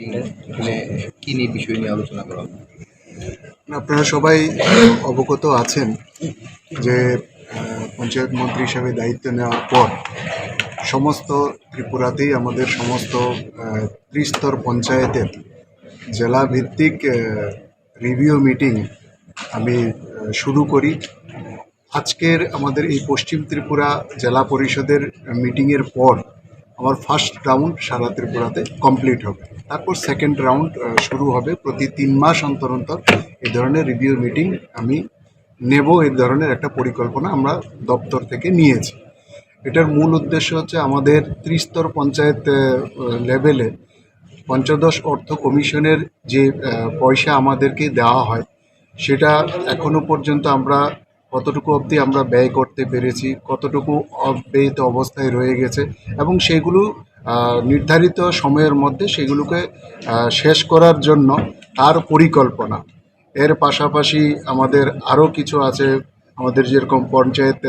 নিয়ে আলোচনা? আপনারা সবাই অবগত আছেন যে পঞ্চায়েত মন্ত্রী হিসাবে দায়িত্ব নেওয়ার পর সমস্ত ত্রিপুরাতেই আমাদের সমস্ত ত্রিস্তর পঞ্চায়েতের জেলা ভিত্তিক রিভিউ মিটিং আমি শুরু করি আজকের আমাদের এই পশ্চিম ত্রিপুরা জেলা পরিষদের মিটিংয়ের পর আমার ফার্স্ট রাউন্ড সারা ত্রিপুরাতে কমপ্লিট হবে তারপর সেকেন্ড রাউন্ড শুরু হবে। প্রতি তিন মাস অন্তর অন্তর এই ধরনের রিভিউ মিটিং আমি নেব এই ধরনের একটা পরিকল্পনা আমরা দপ্তর থেকে নিয়েছি। এটার মূল উদ্দেশ্য হচ্ছে আমাদের ত্রিস্তর পঞ্চায়েত লেভেলে পঞ্চদশ অর্থ কমিশনের যে পয়সা আমাদেরকে দেওয়া হয়, সেটা এখনও পর্যন্ত আমরা কতটুকু অবধি আমরা ব্যয় করতে পেরেছি, কতটুকু অব্যয়িত অবস্থায় রয়ে গেছে এবং সেগুলো নির্ধারিত সময়ের মধ্যে সেগুলোকে শেষ করার জন্য তার পরিকল্পনা। এর পাশাপাশি আমাদের আরও কিছু আছে, আমাদের যেরকম পঞ্চায়েত